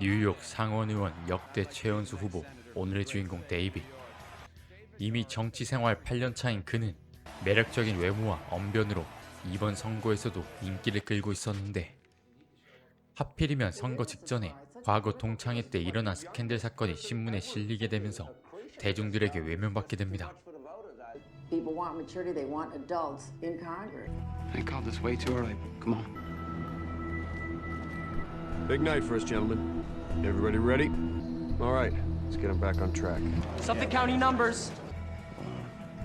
뉴욕 상원의원 역대 최연수 후보 오늘의 주인공 데이빗 이미 정치 생활 8년 차인 그는 매력적인 외모와 언변으로 이번 선거에서도 인기를 끌고 있었는데 하필이면 선거 직전에 과거 동창회 때 일어난 스캔들 사건이 신문에 실리게 되면서 대중들에게 외면받게 됩니다. People want maturity, they want adults in Congress. I called this way too early. Come on. Big night for us, gentlemen. Everybody ready? All right, let's get them back on track. Suffolk County numbers.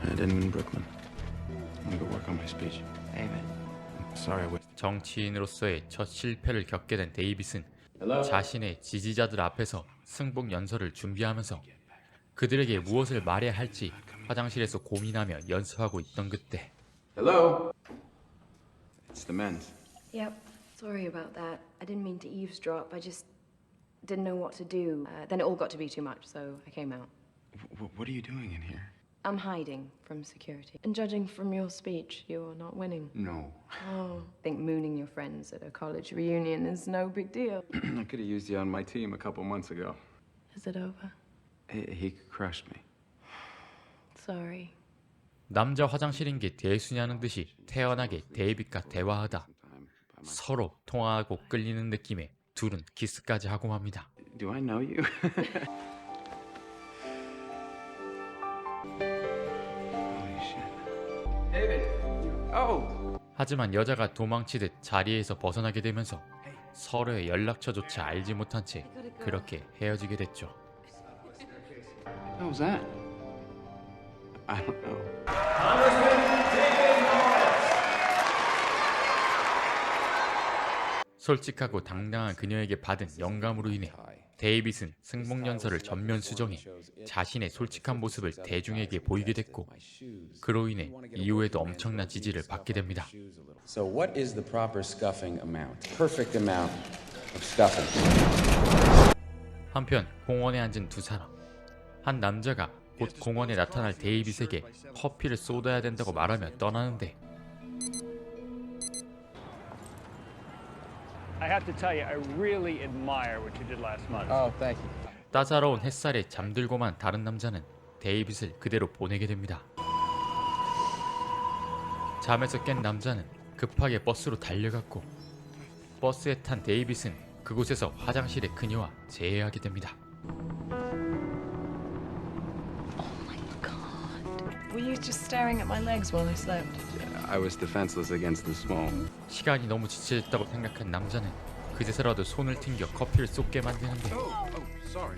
I didn't win Brooklyn. I'm gonna go work on my speech. David. Sorry I wasted. 정치인으로서의 첫 실패를 겪게 된 데이빗은 자신의 지지자들 앞에서 승복 연설을 준비하면서 그들에게 무엇을 말해야 할지 화장실에서 고민하며 연습하고 있던 그때 Hello. It's the men's. Yep. Sorry about that. I didn't mean to eavesdrop. I just didn't know what to do. Uh, then it all got to be too much, so I came out. W- what are you doing in here? I'm hiding from security. And judging from your speech, you're not winning. No. Oh. I think mooning your friends at a college reunion is no big deal. I could have used you on my team a couple months ago. Is it over? He, he crushed me. Sorry. 남자 화장실인 게 대수냐는 듯이 태연하게 데이빗과 대화하다 서로 통화하고 끌리는 느낌에 둘은 키스까지 하고 맙니다. Do I know you? Holy shit. David. Oh. 하지만 여자가 도망치듯 자리에서 벗어나게 되면서 서로의 연락처조차 알지 못한 채 그렇게 헤어지게 됐죠. What was that? I don't know. 솔직하고 당당한 그녀에게 받은 영감으로 인해 데이빗은 승복연설을 전면 수정해 자신의 솔직한 모습을 대중에게 보이게 됐고 그로 인해 이후에도 엄청난 지지를 받게 됩니다. So what is the proper scuffing amount? Perfect amount of scuffing. 한편 공원에 앉은 두 사람 한 남자가 곧 공원에 나타날 데이빗에게 커피를 쏟아야 된다고 말하며 떠나는데 I have to tell you, I really admire what you did last month. Oh, thank you. 따사로운 햇살에 잠들고만 다른 남자는 데이빗을 그대로 보내게 됩니다. 잠에서 깬 남자는 급하게 버스로 달려갔고 버스에 탄 데이빗은 그곳에서 화장실에 그녀와 재회하게 됩니다. Were you just staring at my legs while I slept? I was defenseless against the small. 시간이 너무 지체했다고 생각한 남자는 그제서라도 손을 튕겨 커피를 쏟게 만드는데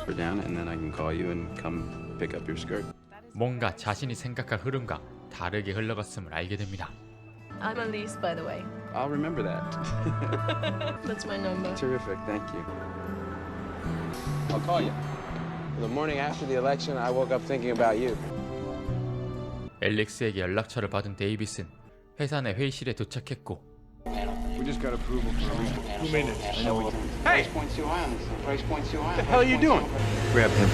We're down, and then I can call you and come pick up your skirt. 뭔가 자신이 생각한 흐름과 다르게 흘러갔음을 알게 됩니다. I'm Elise, by the way. I'll remember that. That's my number. Terrific. Thank you. I'll call you. The morning after the election, I woke up thinking about you. 앨릭스에게 연락처를 받은 데이빗은 회사 내 회의실에 도착했고 We just got approval for a recall. Two minutes. I know we do. Price Point Two Islands. Price Point Two Islands. hell are you doing? Grab him.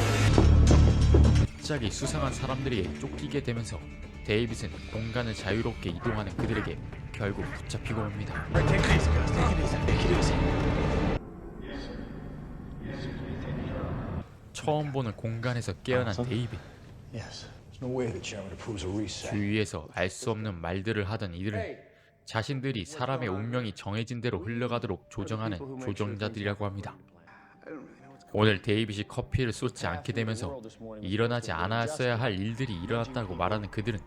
갑자기 수상한 사람들에게 쫓기게 되면서 데이빗은 공간을 자유롭게 이동하는 그들에게 결국 붙잡히고 맙니다. Take it easy, guys. Take it easy. Take it easy. 처음 보는 공간에서 깨어난 데이빗 Yes. 주위에서 알 수 없는 말들을 하던 이들은 자신들이 사람의 운명이 정해진 대로 흘러가도록 조정하는 조정자들이라고 합니다. 오늘 데이빗이 커피를 쏟지 않게 되면서 일어나지 않았어야 할 일들이 일어났다고 말하는 그들은.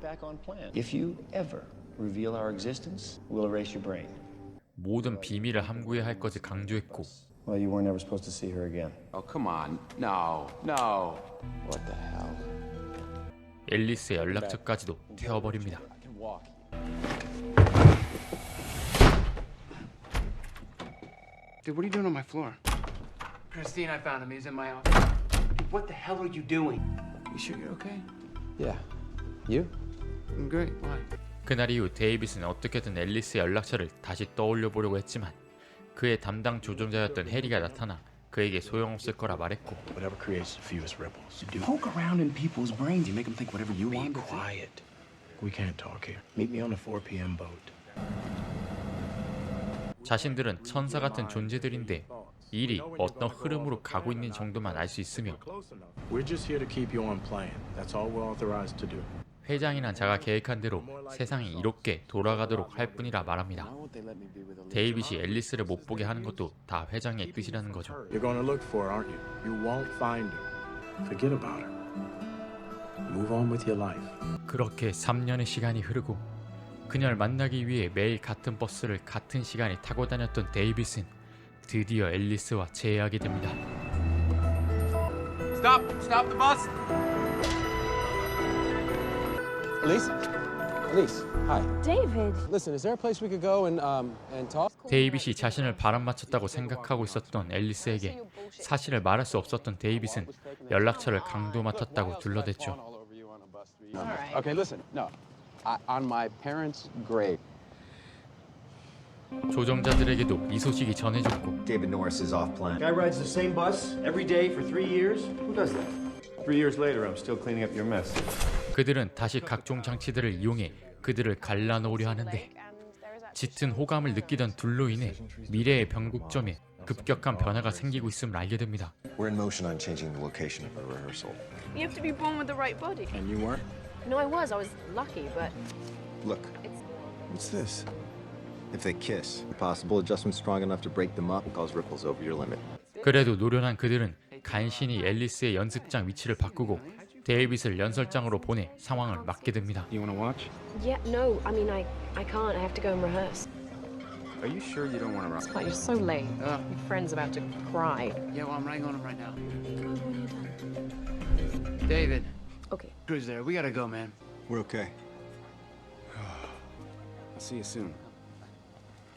모든 비밀을 함구해야 할 것을 강조했고 Well, you weren't ever supposed to see her again. Oh, come on. No, no. What the hell? 앨리스의 연락처까지도 태워버립니다. I can walk. Dude, what are you doing on my floor? Christine, I found him. He's in my office. Dude, what the hell are you doing? You sure you're okay? Yeah. You? I'm great. Why? 그날 이후 데이빗은 어떻게든 앨리스의 연락처를 다시 떠올려 보려고 했지만 그의 담당 조종자였던 해리가 나타나 그에게 소용없을 거라 말했고 Whatever creates the fewest ripples. Poke around in people's brains. You make them think whatever you Be want. to think. quiet. We can't talk here. Meet me on the 4 p.m. boat. 자신들은 천사 같은 존재들인데 일이 어떤 흐름으로 가고 있는 정도만 알 수 있으며 We're just here to keep you on plan. That's all we're authorized to do. 회장이란 자가 계획한 대로 세상이 이롭게 돌아가도록 할 뿐이라 말합니다. 데이빗이 앨리스를 못 보게 하는 것도 다 회장의 뜻이라는 거죠. You're going to look for her, aren't you? You won't find her. Forget about her. Move on with your life. 그렇게 3년의 시간이 흐르고 그녀를 만나기 위해 매일 같은 버스를 같은 시간에 타고 다녔던 데이빗은 드디어 앨리스와 재회하게 됩니다. Stop! Stop the bus! Elise? Elise, hi. David! Listen, is there a place we could go and um and talk? 데이빗이 자신을 바람 맞췄다고 생각하고 있었던 앨리스에게 사실을 말할 수 없었던 데이빗은 연락처를 강도 맡았다고 둘러댔죠. Okay, listen. No, I, on my parents' grave. 조정자들에게도 이 소식이 전해졌고 David Norris is off plan. Guy rides the same bus every day for three years? Who does that? Three years later, I'm still cleaning up your mess. 그들은 다시 각종 장치들을 이용해 그들을 갈라놓으려 하는데 짙은 호감을 느끼던 둘로 인해 미래의 변곡점에 급격한 변화가 생기고 있음을 알게 됩니다. We're in motion on changing the location of our rehearsal. You have to be born with the right body. And you weren't? No, I was. I was lucky, but Look. What's this? If they kiss, a possible adjustment strong enough to break them up cause ripples over your limit. 그래도 노련한 그들은 간신히 앨리스의 연습장 위치를 바꾸고 데이빗을 연설장으로 보내 상황을 막게 됩니다. You want to watch? yeah, no. I mean, I, I can't. I have to go and rehearse. Are you sure you don't want to run? But you're so late. Ugh. Your friend's about to cry. Yeah, well, I'm writing on him right now. David, Okay. who's there? We gotta go, man. We're okay. I'll see you soon.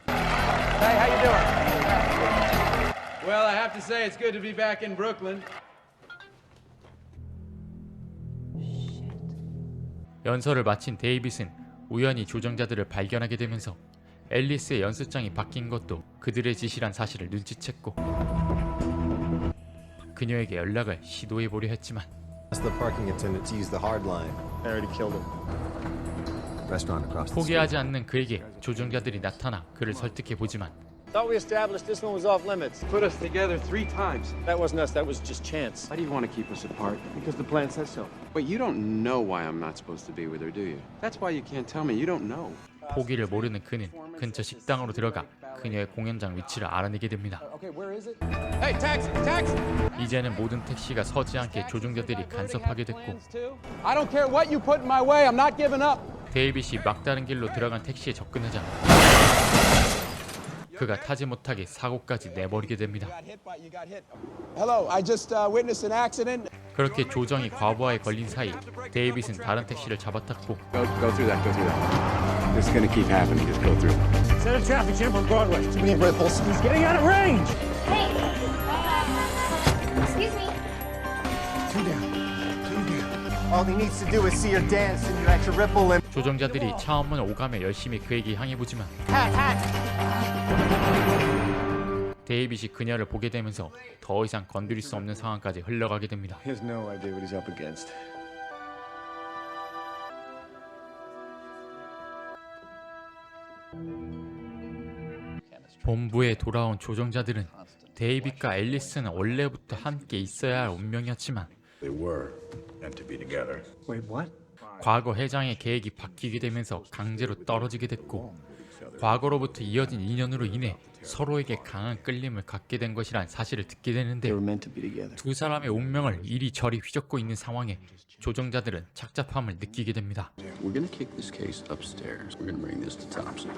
Hey, how you doing? Well, I have to say it's good to be back in Brooklyn. 연설을 마친 데이빗은 우연히 조정자들을 발견하게 되면서 앨리스의 연습장이 바뀐 것도 그들의 짓이란 사실을 눈치챘고 그녀에게 연락을 시도해 보려 했지만 Ask the parking attendant to use the hard line. I already killed him. Restaurant across the street. 포기하지 않는 그에게 조정자들이 나타나 그를 설득해 보지만 Thought we established this one was off limits. Put us together three times. That wasn't us, that was just chance. Why do you want to keep us apart? Because the plan says so. But you don't know why I'm not supposed to be with her, do you? That's why you can't tell me. You don't know. 포기를 모르는 그는 근처 식당으로 들어가 그녀의 공연장 위치를 알아내게 됩니다. Okay, where is it? Hey, taxi, taxi! 이제는 모든 택시가 서지 않게 조정자들이 간섭하게 됐고 I don't care what you put in my way. I'm not giving up. 데이빗이 막다른 길로 들어간 택시에 접근하자 그가 타지 못하게 사고까지 내버리게 됩니다. Uh. 그렇게 조정이 과부하에 걸린 사이 데이빗은 다른 택시를 잡아탔고 조정자들이 차 없는 오감에 열심히 그에게 향해 보지만 데이빗이 그녀를 보게 되면서 더 이상 건드릴 수 없는 상황까지 흘러가게 됩니다. He has no idea what he's up against. 본부에 돌아온 조정자들은 데이빗과 앨리스는 원래부터 함께 있어야 할 운명이었지만 They were meant to be together. Wait, what? 과거 회장의 계획이 바뀌게 되면서 강제로 떨어지게 됐고 과거로부터 이어진 인연으로 인해 서로에게 강한 끌림을 갖게 된 것이란 사실을 듣게 되는데. 두 사람의 운명을 이리저리 휘젓고 있는 상황에 조정자들은 착잡함을 느끼게 됩니다. We're gonna kick this case upstairs. We're gonna bring this to Thompson.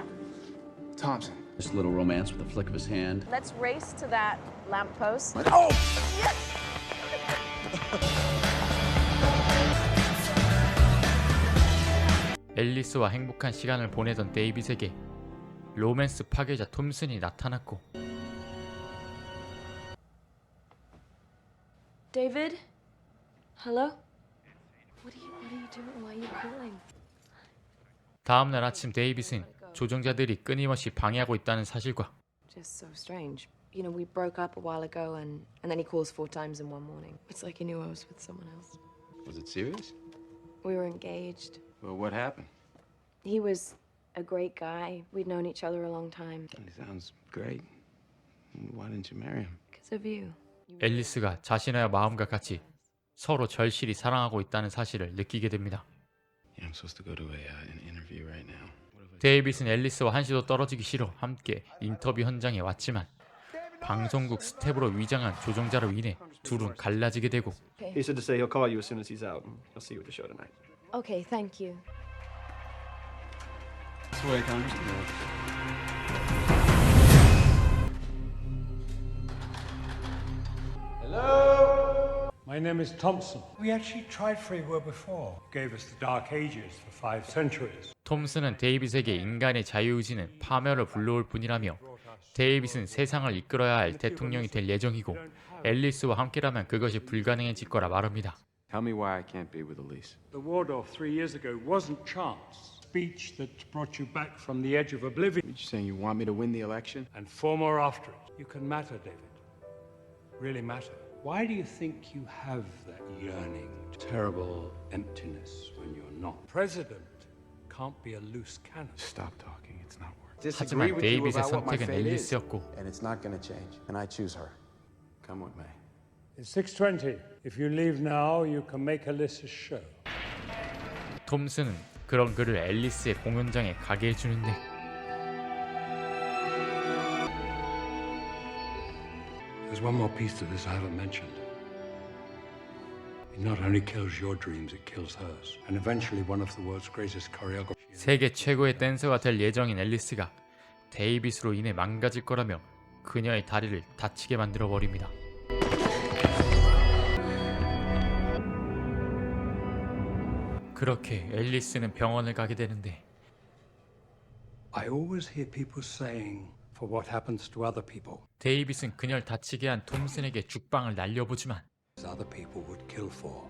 Thompson. This little romance with a flick of his hand. Let's race to that lamppost. 앨리스와 행복한 시간을 보내던 데이빗에게 로맨스 파괴자 톰슨이 나타났고 David? Hello? What are you, what are you doing? Why are you calling? 다음 날 아침 데이빗은 조정자들이 끊임없이 방해하고 있다는 사실과 Just so strange. You know, we broke up a while ago and, and then he calls four times in one morning. It's like he knew I was with someone else. Was it serious? We were engaged. Well, what happened? He was a great guy. We'd known each other a long time. He sounds great. Why didn't you marry him? Because of you. 앨리스가 자신의 마음과 같이 서로 절실히 사랑하고 있다는 사실을 느끼게 됩니다. Yeah, I'm supposed to go to a, uh, an interview right now. 데이빗은 앨리스와 한시도 떨어지기 싫어 함께 인터뷰 현장에 왔지만 방송국 스텝으로 위장한 조종자로 인해 둘은 갈라지게 되고 He said to say he'll call you as soon as he's out. and He'll see you at the show tonight. Okay, thank you. That's the way it comes. My name is Thompson. We actually tried free will before. Gave us the Dark Ages for five centuries. 톰슨은 데이빗에게 인간의 자유의지는 파멸을 불러올 뿐이라며 데이빗은 세상을 이끌어야 할 대통령이 될 예정이고 앨리스와 함께라면 그것이 불가능해질 거라 말합니다. Tell me why I can't be with Elise. The Waldorf three years ago wasn't chance. Speech that brought you back from the edge of oblivion. You saying you want me to win the election? And four more after it. You can matter, David. Really matter. Why do you think you have that yearning, terrible emptiness when you're not? President can't be a loose cannon. Stop talking. It's not worth Disagree 하지만 데이빗의 about what my 선택은. 앨리스였고 And it's not gonna change. And I choose her. Come with me. It's 6.20. If you leave now, you can make Alyssa's show. 톰슨은 그런 그를 앨리스의 공연장에 가게 해주는데 There's one more piece to this I haven't mentioned. 세계 최고의 댄서가 될 예정인 앨리스가 데이빗으로 인해 망가질 거라며 그녀의 다리를 다치게 만들어 버립니다. 그렇게 앨리스는 병원을 가게 되는데 I always hear people saying, for what happens to other people, 데이빗은 그녀를 다치게 한 톰슨에게 죽방을 날려보지만 other people would kill for.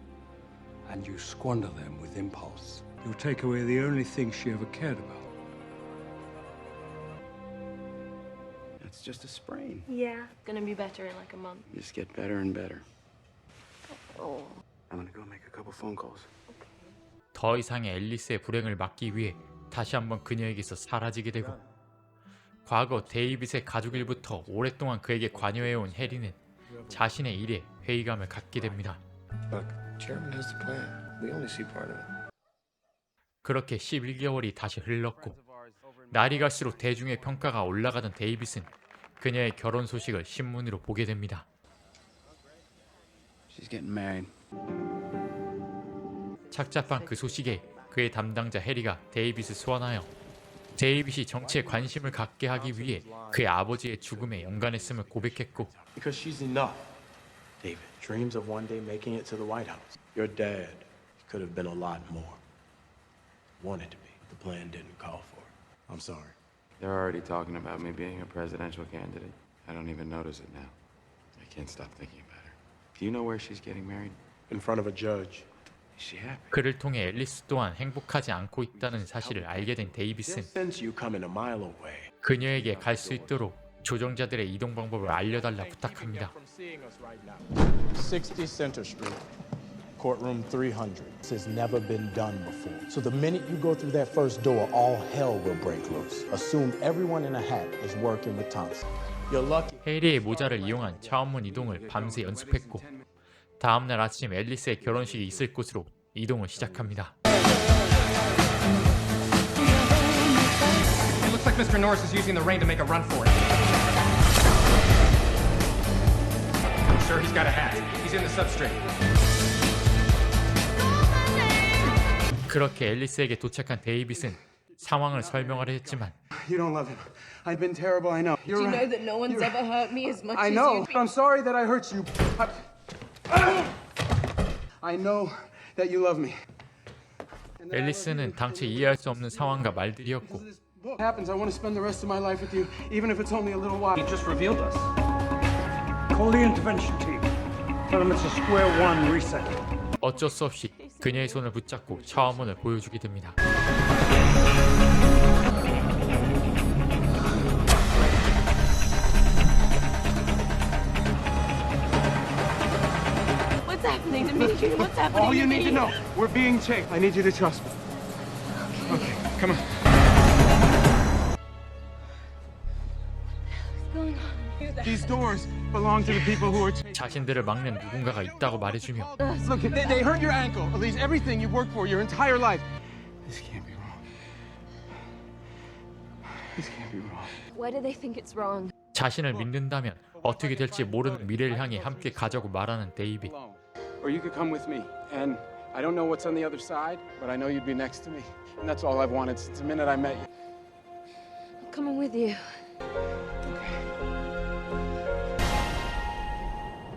And you squander them with impulse. You take away the only thing she ever cared about. That's just a sprain. Yeah. Gonna be better in like a month. You just get better and better. Oh. I'm gonna go make a couple phone calls. 더 이상의 앨리스의 불행을 막기 위해 다시 한번 그녀에게서 사라지게 되고 과거 데이빗의 가족 일부터 오랫동안 그에게 관여해온 해리는 자신의 일에 회의감을 갖게 됩니다. Look, Chairman has the plan. We only see part of it. 그렇게 11개월이 다시 흘렀고 날이 갈수록 대중의 평가가 올라가던 데이빗은 그녀의 결혼 소식을 신문으로 보게 됩니다. She's getting married. 착잡한 그 소식에 그의 담당자 해리가 데이빗을 소환하여 데이빗이 정치에 관심을 갖게 하기 위해 그의 아버지의 죽음에 연관했음을 고백했고 Because she's enough. David dreams of one day making it to the White House. Your dad could have been a lot more. Wanted to be. The plan didn't call for it. I'm sorry. They're already talking about me being a presidential candidate. I don't even notice it now. I can't stop thinking about her. Do you know where she's getting married? In front of a judge. 그를 통해 앨리스 또한 행복하지 않고 있다는 사실을 알게 된 away. 그녀에게 갈 수 있도록 조종자들의 이동 방법을 알려달라 부탁합니다. 60 Center Street, courtroom 300. This has never been done before. So the minute you go through that first door, all hell will break loose. Assume everyone in a hat is working with Thompson. You're lucky. 해리의 모자를 이용한 차원문 이동을 밤새 연습했고 다음날 아침 앨리스의 결혼식이 있을 곳으로 이동을 시작합니다. It looks like Mr. Norris is using the rain to make a run for it. I'm sure he's got a hat. He's in the substrate. 그렇게 앨리스에게 도착한 데이빗은 상황을 설명하려 했지만 You don't love him. I've been terrible, I know. You're Do you know right. that no one's ever hurt me as much I as know. you? I'm sorry that I hurt you. I, 앨리스는 당최 이해할 수 없는 상황과 말들이었고 What happens? I want to spend the rest of my life with you, even if it's only a little while. He just revealed us. Call the intervention team. Tell them it's a square one reset. 어쩔 수 없이 그녀의 손을 붙잡고 차원문을 보여주게 됩니다. What's happening to me? What's happening All you to need me? to know, we're being chased. I need you to trust me. Okay, come on. These doors belong to the people who are. T- 자신들을 막는 누군가가 있다고 말해주며 Look, they, they hurt your ankle. At least everything you've worked for your entire life. This can't be wrong. This can't be wrong. Why do they think it's wrong? 자신을 믿는다면 어떻게 될지 모르는 미래를 향해 함께 가자고 말하는 데이빗. Alone. Or you could come with me. And I don't know what's on the other side, but I know you'd be next to me. And that's all I've wanted since the minute I met you. I'm coming with you.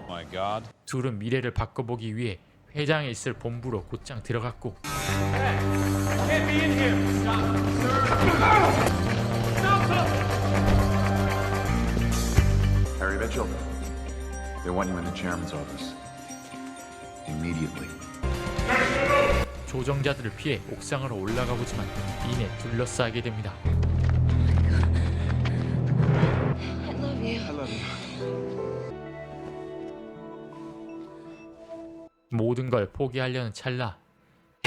My God. 둘은 미래를 바꿔보기 위해 회장에 있을 본부로 곧장 들어갔고 Can't be in here. Harry Mitchell. They want you in the chairman's office. Immediately. 조정자들을 피해 옥상으로 올라가 보지만 이내 둘러싸게 됩니다. I love you. I love you. 모든 걸 포기하려는 찰나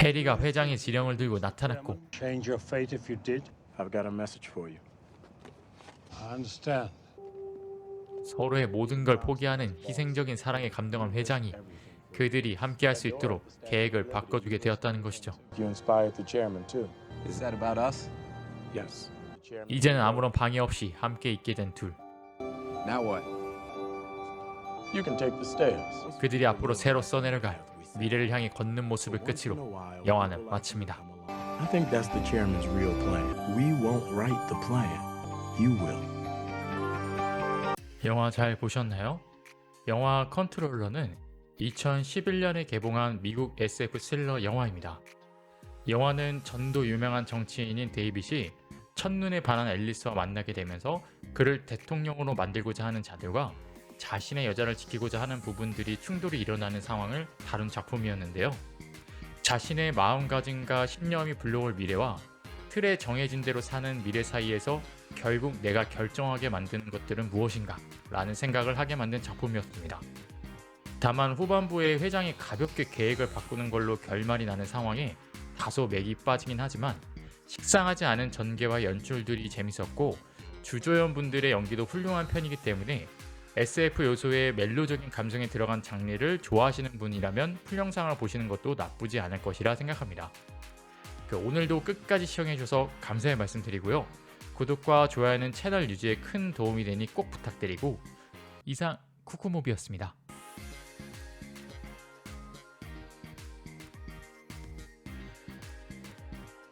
해리가 회장의 지령을 들고 나타났고 Change your fate if you did. I've got a message for you. I understand. 서로의 모든 걸 포기하는 희생적인 사랑에 감동한 회장이 그들이 함께할 수 있도록 계획을 바꿔주게 되었다는 것이죠. 이제는 아무런 방해 없이 함께 있게 된 둘. 그들이 앞으로 새로 써내려갈 미래를 향해 걷는 모습을 끝으로 영화는 마칩니다. I think that's the chairman's real plan. We won't write the plan. You will. 영화 잘 보셨나요? 영화 컨트롤러는 2011년에 개봉한 미국 SF 스릴러 영화입니다. 영화는 전도 유명한 정치인인 데이빗이 첫눈에 반한 앨리스와 만나게 되면서 그를 대통령으로 만들고자 하는 자들과 자신의 여자를 지키고자 하는 부분들이 충돌이 일어나는 상황을 다룬 작품이었는데요. 자신의 마음가짐과 신념이 불러올 미래와 틀에 정해진 대로 사는 미래 사이에서 결국 내가 결정하게 만드는 것들은 무엇인가 라는 생각을 하게 만든 작품이었습니다. 다만 후반부에 회장이 가볍게 계획을 바꾸는 걸로 결말이 나는 상황에 다소 맥이 빠지긴 하지만 식상하지 않은 전개와 연출들이 재밌었고 주조연 분들의 연기도 훌륭한 편이기 때문에 SF 요소의 멜로적인 감성에 들어간 장르를 좋아하시는 분이라면 풀영상을 보시는 것도 나쁘지 않을 것이라 생각합니다. 그 오늘도 끝까지 시청해주셔서 감사의 말씀 드리고요. 구독과 좋아요는 채널 유지에 큰 도움이 되니 꼭 부탁드리고 이상 쿠쿠모비였습니다.